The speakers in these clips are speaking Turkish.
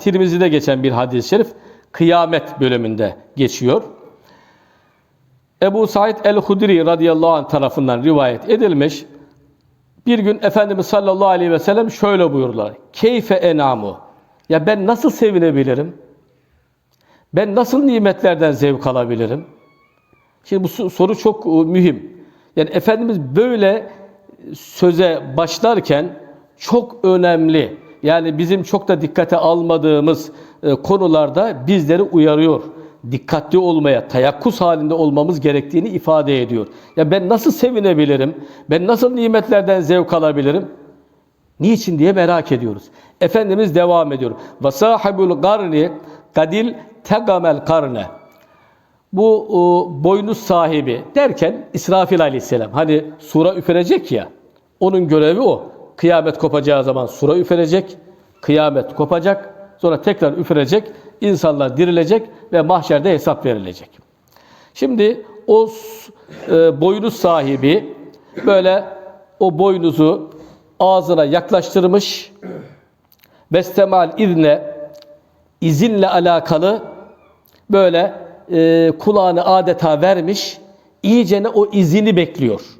Tirmizi'de geçen bir hadis-i şerif kıyamet bölümünde geçiyor. Ebu Said el-Hudri radıyallahu anh tarafından rivayet edilmiş. Bir gün Efendimiz sallallahu aleyhi ve sellem şöyle buyurdular. Keyfe enamu. Ya ben nasıl sevinebilirim? Ben nasıl nimetlerden zevk alabilirim? Şimdi bu so- soru çok e, mühim. Yani Efendimiz böyle söze başlarken çok önemli. Yani bizim çok da dikkate almadığımız e, konularda bizleri uyarıyor. Dikkatli olmaya, tayakkuz halinde olmamız gerektiğini ifade ediyor. Ya ben nasıl sevinebilirim? Ben nasıl nimetlerden zevk alabilirim? Niçin diye merak ediyoruz. Efendimiz devam ediyor. Ve sahibul garni kadil tegamel karne. Bu o, boynuz sahibi derken İsrafil aleyhisselam hani sura üfürecek ya onun görevi o. Kıyamet kopacağı zaman sura üfürecek, kıyamet kopacak, sonra tekrar üfürecek, insanlar dirilecek ve mahşerde hesap verilecek. Şimdi o e, boynuz sahibi böyle o boynuzu ağzına yaklaştırmış, Bestemal izne izinle alakalı böyle e, kulağını adeta vermiş, iyicene o izini bekliyor.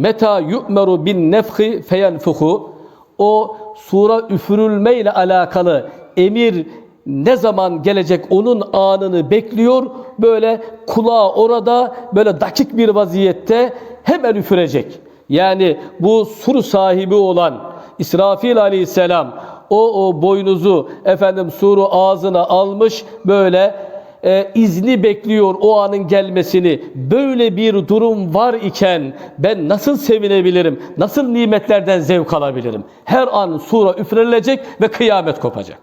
Meta yu'meru bin nefhi feyenfuhu o sura üfürülme ile alakalı emir ne zaman gelecek onun anını bekliyor. Böyle kulağı orada böyle dakik bir vaziyette hemen üfürecek. Yani bu sur sahibi olan İsrafil aleyhisselam o, o boynuzu efendim suru ağzına almış böyle e, izni bekliyor o anın gelmesini. Böyle bir durum var iken ben nasıl sevinebilirim? Nasıl nimetlerden zevk alabilirim? Her an sura üfrenilecek ve kıyamet kopacak.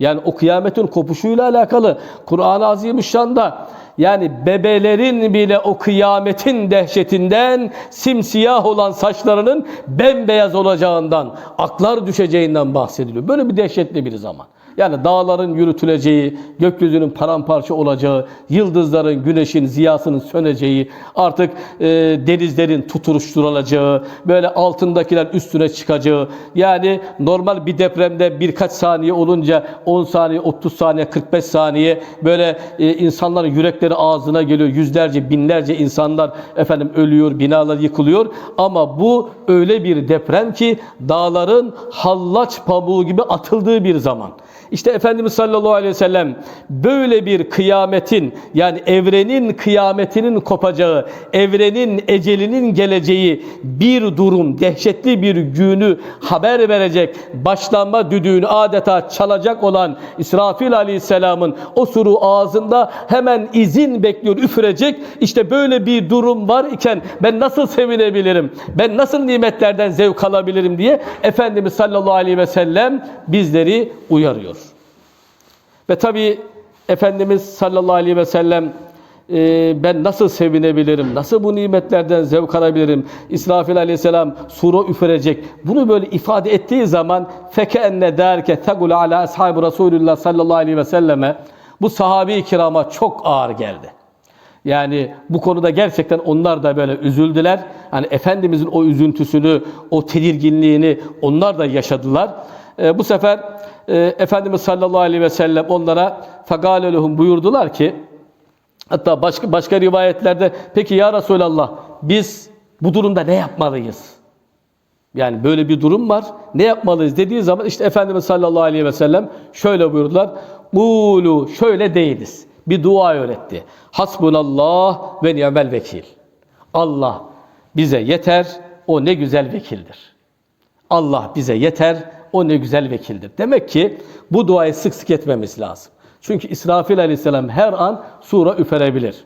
Yani o kıyametin kopuşuyla alakalı Kur'an-ı Azimüşşan'da yani bebelerin bile o kıyametin dehşetinden simsiyah olan saçlarının bembeyaz olacağından, aklar düşeceğinden bahsediliyor. Böyle bir dehşetli bir zaman. Yani dağların yürütüleceği, gökyüzünün paramparça olacağı, yıldızların, güneşin, ziyasının söneceği, artık e, denizlerin tuturuşturulacağı, böyle altındakiler üstüne çıkacağı, yani normal bir depremde birkaç saniye olunca 10 saniye, 30 saniye, 45 saniye böyle e, insanların yürekleri ağzına geliyor. Yüzlerce, binlerce insanlar efendim ölüyor, binalar yıkılıyor. Ama bu öyle bir deprem ki dağların hallaç pamuğu gibi atıldığı bir zaman. İşte Efendimiz sallallahu aleyhi ve sellem böyle bir kıyametin yani evrenin kıyametinin kopacağı, evrenin ecelinin geleceği bir durum, dehşetli bir günü haber verecek, başlanma düdüğünü adeta çalacak olan İsrafil aleyhisselamın o suru ağzında hemen izin bekliyor, üfürecek. İşte böyle bir durum var iken ben nasıl sevinebilirim, ben nasıl nimetlerden zevk alabilirim diye Efendimiz sallallahu aleyhi ve sellem bizleri uyarıyor. Ve tabi Efendimiz sallallahu aleyhi ve sellem e, ben nasıl sevinebilirim, nasıl bu nimetlerden zevk alabilirim? İsrafil aleyhisselam sura üfürecek. Bunu böyle ifade ettiği zaman feke enne derke tegul ala ashabi Resulullah sallallahu aleyhi ve selleme bu sahabi kirama çok ağır geldi. Yani bu konuda gerçekten onlar da böyle üzüldüler. Hani Efendimizin o üzüntüsünü, o tedirginliğini onlar da yaşadılar. E, bu sefer e, Efendimiz sallallahu aleyhi ve sellem onlara fegalelehum buyurdular ki hatta başka başka rivayetlerde peki ya Resulallah biz bu durumda ne yapmalıyız? Yani böyle bir durum var. Ne yapmalıyız dediği zaman işte Efendimiz sallallahu aleyhi ve sellem şöyle buyurdular. Ulu şöyle deyiniz. Bir dua öğretti. Hasbunallah ve ni'mel vekil. Allah bize yeter. O ne güzel vekildir. Allah bize yeter. O ne güzel vekildir. Demek ki bu duayı sık sık etmemiz lazım. Çünkü İsrafil aleyhisselam her an sura üferebilir.